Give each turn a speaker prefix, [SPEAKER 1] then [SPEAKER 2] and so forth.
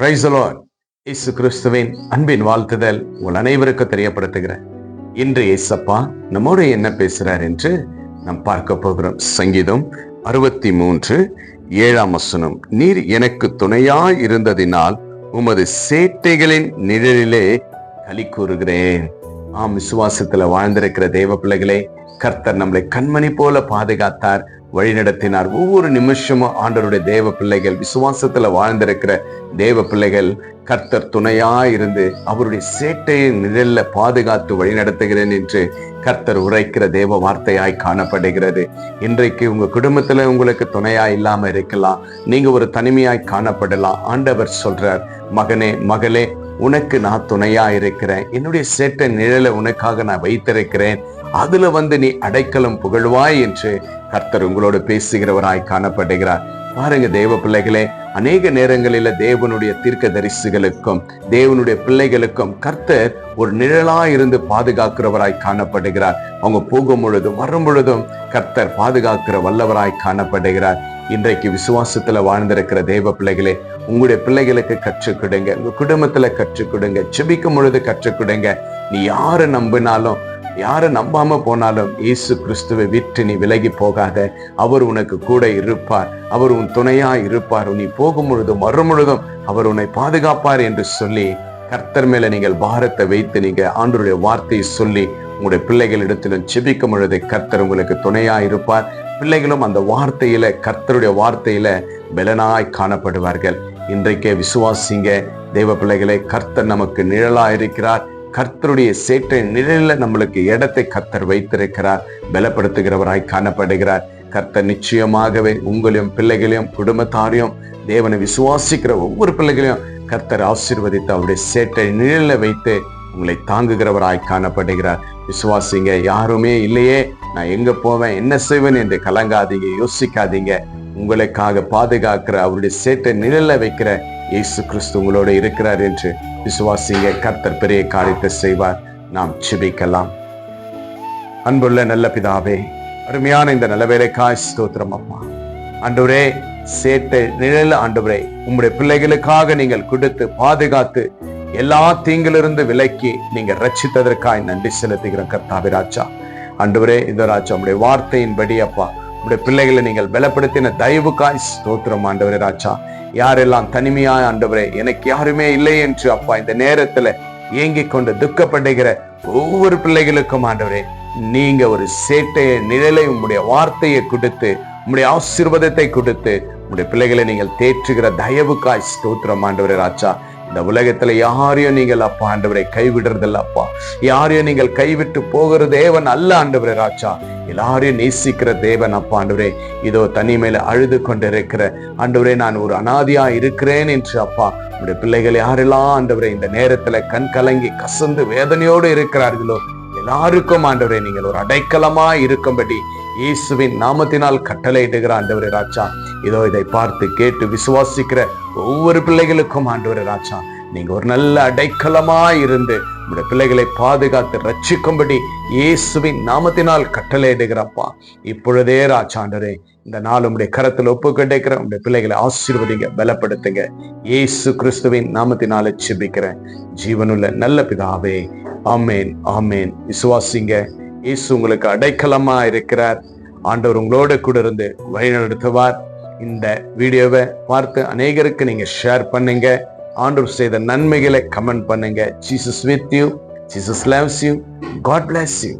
[SPEAKER 1] பிரைசலோன் இயேசு கிறிஸ்துவின் அன்பின் வாழ்த்துதல் உங்கள் அனைவருக்கும் தெரியப்படுத்துகிறேன். இன்று இயேசப்பா நம்மோடு என்ன பேசுகிறார் என்று நாம் பார்க்க போகிறோம். சங்கீதம் அறுபத்தி மூன்று ஏழாம் வசனம். நீர் எனக்கு துணையாய் இருந்ததினால் உமது சேட்டைகளின் நிழலிலே கலி கூறுகிறேன். ஆம் விசுவாசத்துல வாழ்ந்திருக்கிற தேவ பிள்ளைகளே கர்த்தர் நம்மளை கண்மணி போல பாதுகாத்தார் வழிநடத்தினார். ஒவ்வொரு நிமிஷமும் ஆண்டவருடைய தேவ பிள்ளைகள் விசுவாசத்துல வாழ்ந்திருக்கிற தேவ பிள்ளைகள் கர்த்தர் துணையா இருந்து அவருடைய சேட்டையை நிழல்ல பாதுகாத்து வழிநடத்துகிறேன் என்று கர்த்தர் உரைக்கிற தேவ வார்த்தையாய் காணப்படுகிறது. இன்றைக்கு உங்க குடும்பத்துல உங்களுக்கு துணையா இல்லாம இருக்கலாம். நீங்க ஒரு தனிமையாய் காணப்படலாம். ஆண்டவர் சொல்றார் மகனே மகளே உனக்கு நான் துணையா இருக்கிறேன். என்னுடைய சேட்டை நிழலை உனக்காக நான் வைத்திருக்கிறேன். அதுல வந்து நீ அடைக்கலம் புகழ்வாய் என்று கர்த்தர் உங்களோடு பேசுகிறவராய் காணப்படுகிறார். பாருங்க தேவ பிள்ளைகளே அநேக நேரங்களில தேவனுடைய தீர்க்க தரிசிகளுக்கும் தேவனுடைய பிள்ளைகளுக்கும் கர்த்தர் ஒரு நிழலா இருந்து பாதுகாக்கிறவராய் காணப்படுகிறார். அவங்க போகும் பொழுதும் வரும் பொழுதும் கர்த்தர் பாதுகாக்கிற வல்லவராய் காணப்படுகிறார். இன்றைக்கு விசுவாசத்துல வாழ்ந்திருக்கிற தேவ பிள்ளைகளே உங்களுடைய பிள்ளைகளுக்கு கற்றுக் கொடுங்க. உங்க குடும்பத்துல கற்றுக் கொடுங்க. செபிக்கும் பொழுது கற்றுக் கொடுங்க. நீ யாரை நம்பினாலும் யாரை நம்பாம போனாலும் இயேசு கிறிஸ்துவை விட்டு நீ விலகி போகாத. அவர் உனக்கு கூட இருப்பார். அவர் உன் துணையா இருப்பார். நீ போகும் பொழுதும் வரும் பொழுதும் அவர் உன்னை பாதுகாப்பார் என்று சொல்லி கர்த்தர் மேல நீங்கள் பாரத்தை வைத்து நீங்க ஆண்டருடைய வார்த்தையை சொல்லி உங்களுடைய பிள்ளைகளிடத்திலும் செபிக்கும் பொழுது கர்த்தர் உங்களுக்கு துணையா இருப்பார். பிள்ளைகளும் அந்த வார்த்தையில கர்த்தருடைய வார்த்தையில பலனாய் காணப்படுவார்கள். இன்றைக்கே விசுவாசிங்க தெய்வ பிள்ளைகளை கர்த்தர் நமக்கு நிழலா இருக்கிறார். கர்த்தருடைய சேற்றை நிழலில் நம்மளுக்கு இடத்தை கர்த்தர் வைத்திருக்கிறார். பலப்படுத்துகிறவராய் காணப்படுகிறார். கர்த்தர் நிச்சயமாகவே உங்களையும் பிள்ளைகளையும் குடும்பத்தாரையும் தேவனை விசுவாசிக்கிற ஒவ்வொரு பிள்ளைகளையும் கர்த்தர் ஆசீர்வதித்து அவருடைய சேற்றை நிழலில் வைத்து உங்களை தாங்குகிறவராய் காணப்படுகிறார். விசுவாசிங்க யாருமே இல்லையே. நான் எங்க போவேன்? என்ன செய்வேன் என்று கலங்காதீங்க யோசிக்காதீங்க. உங்களுக்காக பாதுகாக்கிற அவருடைய சேட்டை நிழல வைக்கிற இயேசு கிறிஸ்து உங்களோட இருக்கிறார் என்று விசுவாசிங்க கர்த்தர் பெரிய காரியத்தை செய்வார். நாம் சிபிக்கலாம் அன்புள்ள நல்ல பிதாவே அருமையான இந்த நல்லவேலைக்காய் ஸ்தோத்திரம் அப்பா. ஆண்டவரே சேட்டை நிழல் ஆண்டவரே உங்களுடைய பிள்ளைகளுக்காக நீங்கள் கொடுத்து பாதுகாத்து எல்லா தீங்கிலிருந்து விலக்கி நீங்க ரட்சித்ததற்காய் நன்றி செலுத்துகிறோம் கர்த்தாவே ராஜா. ஆண்டவரே இந்த ராஜா உங்களுடைய வார்த்தையின்படி அப்பா உங்களுடைய பிள்ளைகளை நீங்கள் பலப்படுத்தின தயவுக்காய் ஸ்தோத்திரம் ஆண்டவரே ராஜா. யாரெல்லாம் தனிமையாய் ஆண்டவரே எனக்கு யாருமே இல்லை என்று அப்பா இந்த நேரத்துல ஏங்கிக் கொண்டு துக்கப்படுகிற ஒவ்வொரு பிள்ளைகளுக்கும் ஆண்டவரே நீங்க ஒரு சேட்டையை நிழலை உங்களுடைய வார்த்தையை கொடுத்து உங்களுடைய ஆசீர்வாதத்தை கொடுத்து உங்களுடைய பிள்ளைகளை நீங்கள் தேற்றுகிற தயவுக்காய் ஸ்தோத்திரம் ஆண்டவரே ராஜா. இந்த உலகத்துல யாரையும் நீங்கள் அப்பா ஆண்டவரை கைவிடுறதில்ல அப்பா யாரையும் நீங்கள் கைவிட்டு போகிற தேவன் அல்ல ஆண்டவரே ராஜா. எல்லாரையும் நேசிக்கிற தேவன் அப்பா ஆண்டவரே. இதோ தனிமையில அழுது கொண்டிருக்கிற ஆண்டவரே நான் ஒரு அனாதியா இருக்கிறேன் என்று அப்பா. உடைய பிள்ளைகள் யாரெல்லாம் ஆண்டவரே இந்த நேரத்துல கண் கலங்கி கசந்து வேதனையோடு இருக்கிறார்களோ எல்லாருக்கும் ஆண்டவரே நீங்கள் ஒரு அடைக்கலமா இருக்கும்படி இயேசுவின் நாமத்தினால் கட்டளையிடுகிற ஆண்டவரே ராஜா. இதோ இதை பார்த்து கேட்டு விசுவாசிக்கிற ஒவ்வொரு பிள்ளைகளுக்கும் ஆண்டவரே ராஜா நீங்க ஒரு நல்ல அடைக்கலமா இருந்து உங்களுடைய பிள்ளைகளை பாதுகாத்து ரட்சிக்கும்படி இயேசுவின் நாமத்தினால் கட்டளையிடுகிறப்பா இப்பொழுதே ராஜாண்டரே இந்த நாள் உங்களுடைய கரத்தில் ஒப்பு கிடைக்கிற உங்களுடைய பிள்ளைகளை ஆசீர்வதிங்க பலப்படுத்துங்க. இயேசு கிறிஸ்துவின் நாமத்தினால சிபிக்கிறேன். ஜீவனுள்ள நல்ல பிதாவே ஆமேன் ஆமேன். விசுவாசிங்க. இயேசு உங்களுக்கு அடைக்கலமா இருக்கிறார். ஆண்டவர் உங்களோட கூட இருந்து வழிநடத்துவார் இந்த வீடியோவை பார்த்து அநேகருக்கு நீங்க ஷேர் பண்ணுங்க. ஆண்டவர் செய்த நன்மைகளை கமெண்ட் பண்ணுங்க. Jesus with you Jesus loves you God bless you